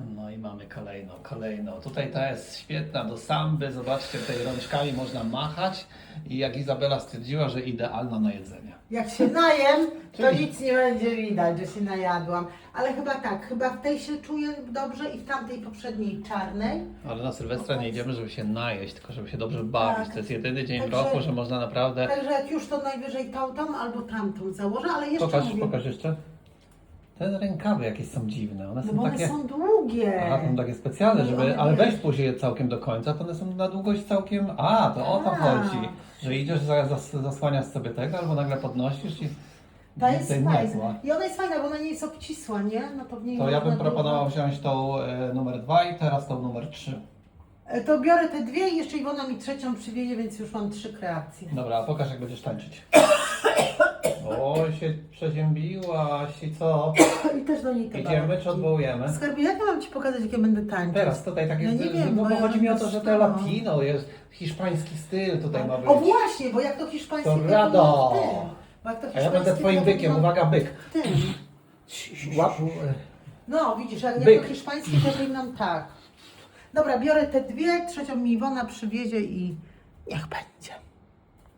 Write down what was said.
No i mamy kolejną, kolejną. Tutaj ta jest świetna do samby. Zobaczcie, tutaj rączkami można machać. I jak Izabela stwierdziła, że idealna na jedzenie. Jak się najem, to Czyli- nic nie będzie widać, że się najadłam. Ale chyba tak, chyba w tej się czuję dobrze i w tamtej poprzedniej czarnej. Ale na Sylwestra nie idziemy, żeby się najeść, tylko żeby się dobrze bawić. Tak. To jest jedyny dzień w Także- roku, że można naprawdę... Także jak już to najwyżej tą, tą albo tamtą założę, ale jeszcze Pokaż, mówię, pokaż jeszcze. Te rękawy jakieś są dziwne. One no są bo one takie... są długie. Aha, są takie specjalne, No, żeby, one ale weź później je całkiem do końca, to one są na długość całkiem, a, to o to Tak. chodzi, że idziesz, za- zas, zasłaniasz sobie tego, albo nagle podnosisz i Ta jest więcej fajna. I ona jest fajna, bo ona nie jest obcisła, nie? No to w niej To ja można bym było- proponował wziąć tą e, numer dwa i teraz tą numer trzy. E, To biorę te dwie i jeszcze Iwona mi trzecią przywiezie, więc już mam trzy kreacje. Dobra, a pokaż jak będziesz tańczyć. Przeziębiłaś i co? I też do niej te Idziemy czy odwołujemy? Skarbie, jak ja mam Ci pokazać, jak ja będę tańczyć? Teraz tutaj takie, Ja nie wiem, no bo ja chodzi mi o to, że te sama. latino jest, hiszpański styl tutaj ma być. O właśnie, bo jak to hiszpańskie... To to rado. Bo jak to A ja będę twoim to bykiem, no- uwaga byk. Łap. No, widzisz, jak, jak to hiszpańskie, to powinnam tak. Dobra, biorę te dwie, trzecią mi Iwona przywiezie i niech będzie.